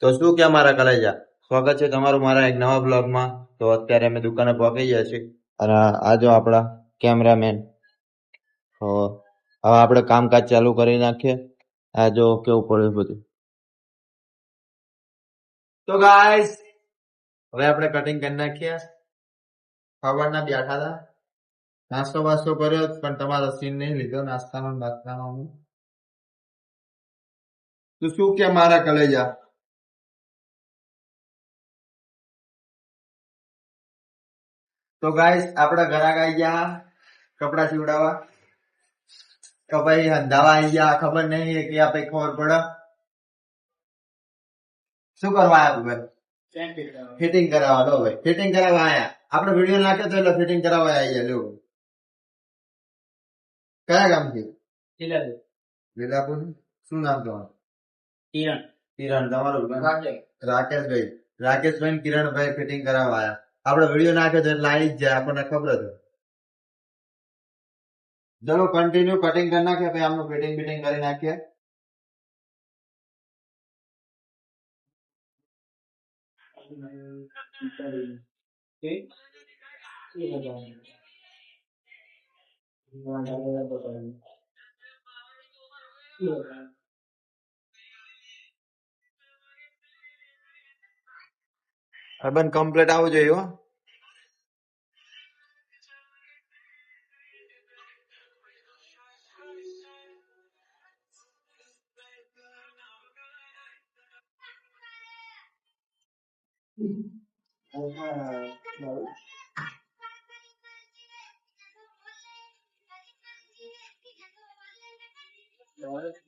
તો શું કે મારા કલેજા? સ્વાગત છે તમારું મારા એક નવા બ્લોગમાં. તો અત્યારે અમે દુકાને પહોંચી ગયા છીએ. અને આ જો આપણા કેમેરામેન. તો હવે આપણે કામકાજ ચાલુ કરી નાખીએ. આ જો કેવું પડ્યું બધું. તો ગાઈસ હવે આપણે કટિંગ કરી નાખીએ. ખાવાના બેઠા હતા. નાસ્તો વાસ્તો કર્યો પણ તમારો સીન નહીં લીધો. નાસ્તાનો નાસ્તાનો હું. તું શું કે મારા કલેજા? તો ગાઈસ આપડા ઘરા આવી ગયા કપડા સીવડાવવા. તો ભાઈ અંધાવા આવી ગયા ખબર નહીં કે આ ભાઈ ખબર પડે. શું કરવા આવ્યા ભાઈ? ફિટિંગ કરાવવા. લો ભાઈ. ફિટિંગ કરાવવા આયા. આપણે વીડિયો નાખ્યો તો એટલે ફિટિંગ કરાવવા આવી ગયા લ્યો. કયા ગામથી? લીલાપુર શું નામ તમારું? કિરણ. કિરણ તમારું રાકેશભાઈ. રાકેશભાઈ કિરણભાઈ ફિટિંગ કરાવવા આયા. આપણે વીડિયો નાખ્યો તો લાઈ જ જાય, આપણને ખબર હતી ચલો કન્ટિન્યુ કટિંગ કરી નાખીએ, પછી આમનું ફિટિંગ બિટિંગ કરી નાખીએ. અર્બન કમ્પ્લીટ આવવું જોઈએ હો દાઢી ચાટિંગ કરાવવા જઈએ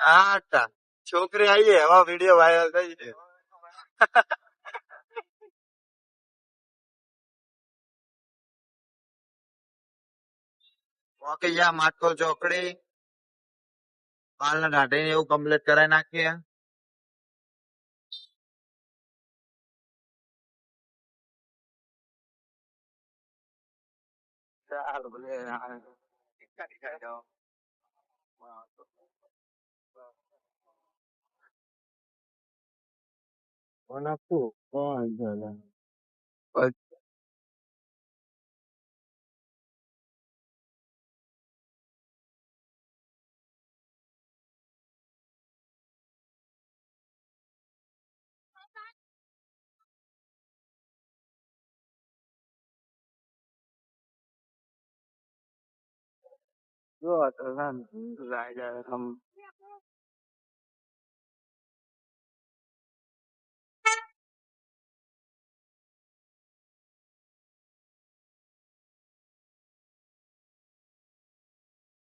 હા છોકરી આવી એવા વીડિયો વાયરલ થઈ છે ઓકે માટકો ચોકડી પાલના ને દાઢી એવું કમ્પ્લીટ કરાવી નાખીએ ચાલો ભલે જો તો રાજા હમ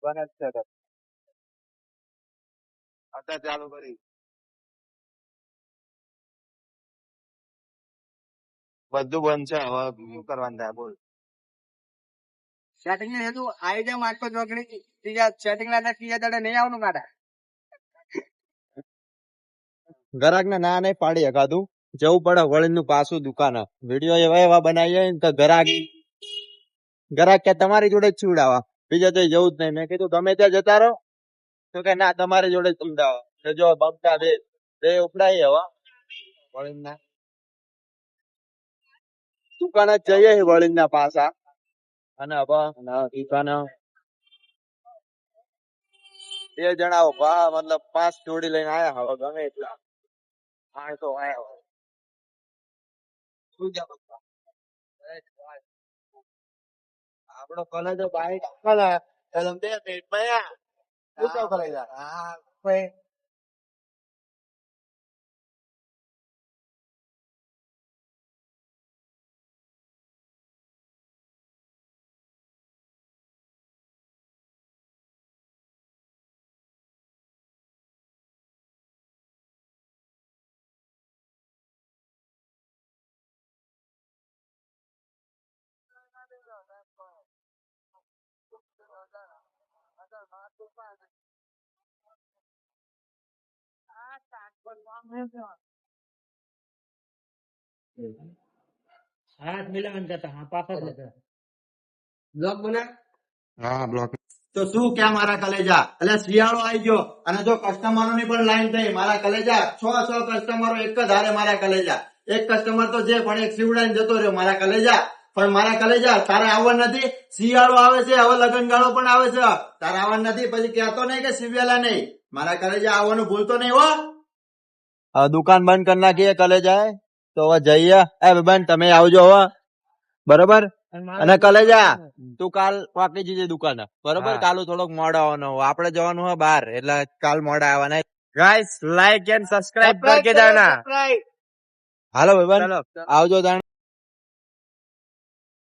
બને જ છે તો. અત્યારે ચાલુ કરી બધું બંધ છે હવે શું કરવાનું થાય બોલ સેટિંગ ને હેતુ આવી જાય માટકો ચોકડી ત્રીજા સેટિંગ ના ત્રીજા દાડે નહીં આવવાનું કાઢા ગ્રાહક ને ના નહીં પાડી એકાદું જવું પડે વળી નું પાછું દુકાન. વીડિયો એવા એવા બનાવીએ ને તો ગ્રાહક ગ્રાહક કે તમારી જોડે જ છીવડાવા બીજા તો જવું જ નહીં. મેં કીધું, તમે ત્યાં જતા રહો. તો કે, ના, તમારી જોડે જ સમજાવો. જો બમતા બે બે ઉપડાઈ હવે. વળી ના દુકાન જઈએ વળી ના પાછા. અને દુકાને બે જણા ઊભા મતલબ પાંચ જોડી લઈને આયા હવે ગમે એટલા. હા તો આયા શું આપણો કોલેજ બાઈક કલા બે શું કહો હા કોઈ હાથ મિલાવન કરતા હા પાછા બ્લોગ બના હા બ્લોક તો શું ક્યાં મારા કલેજા? એટલે શિયાળો આવી ગયો. અને જો કસ્ટમરો ની પણ લાઈન થઈ. મારા કલેજા, છ છ કસ્ટમરો એક જ હારે મારા કલેજા. એક કસ્ટમર તો જે પણ એક સીવડાઈને જતો રહ્યો. મારા કલેજા પણ મારા કલેજા તારે આવવા નથી. શિયાળો આવે છે હવે લગનગાળો પણ આવે છે. તારે આવવાનું નથી પછી કહેતો નહીં કે સિવેલા નહીં. મારા કલેજા આવવાનું ભૂલતો નહીં હો. દુકાન બંધ કરી નાખીએ કલેજા તો હવે જઈએ. એ બેન તમે આવજો હવે બરોબર? અને કલેજા તું કાલ પાકી જજે દુકાને. બરોબર. કાલુ થોડોક મોડો આવવાનો. આપણે જવાનું હોય બહાર એટલે કાલ મોડા આવવાના. ગાઈસ લાઈક એન્ડ સબસ્ક્રાઇબ કરકે જાના હાલો ભાઈ આવજો તાણ